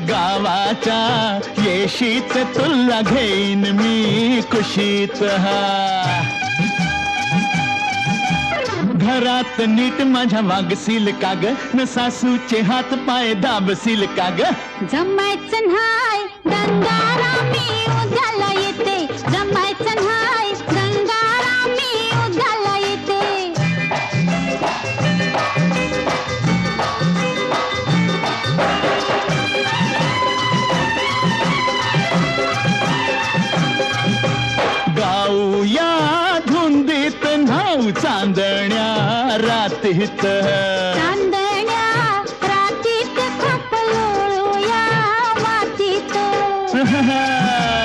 गावाचा येशीत तुला घेईन मी कुशीत हा. घरात नीट माझ्या वागशील का ग न सासूचे हात पाय दाबशील का ग जमायचं न्हाय जाऊ चांदण्या रातीत. चांदण्या मातीत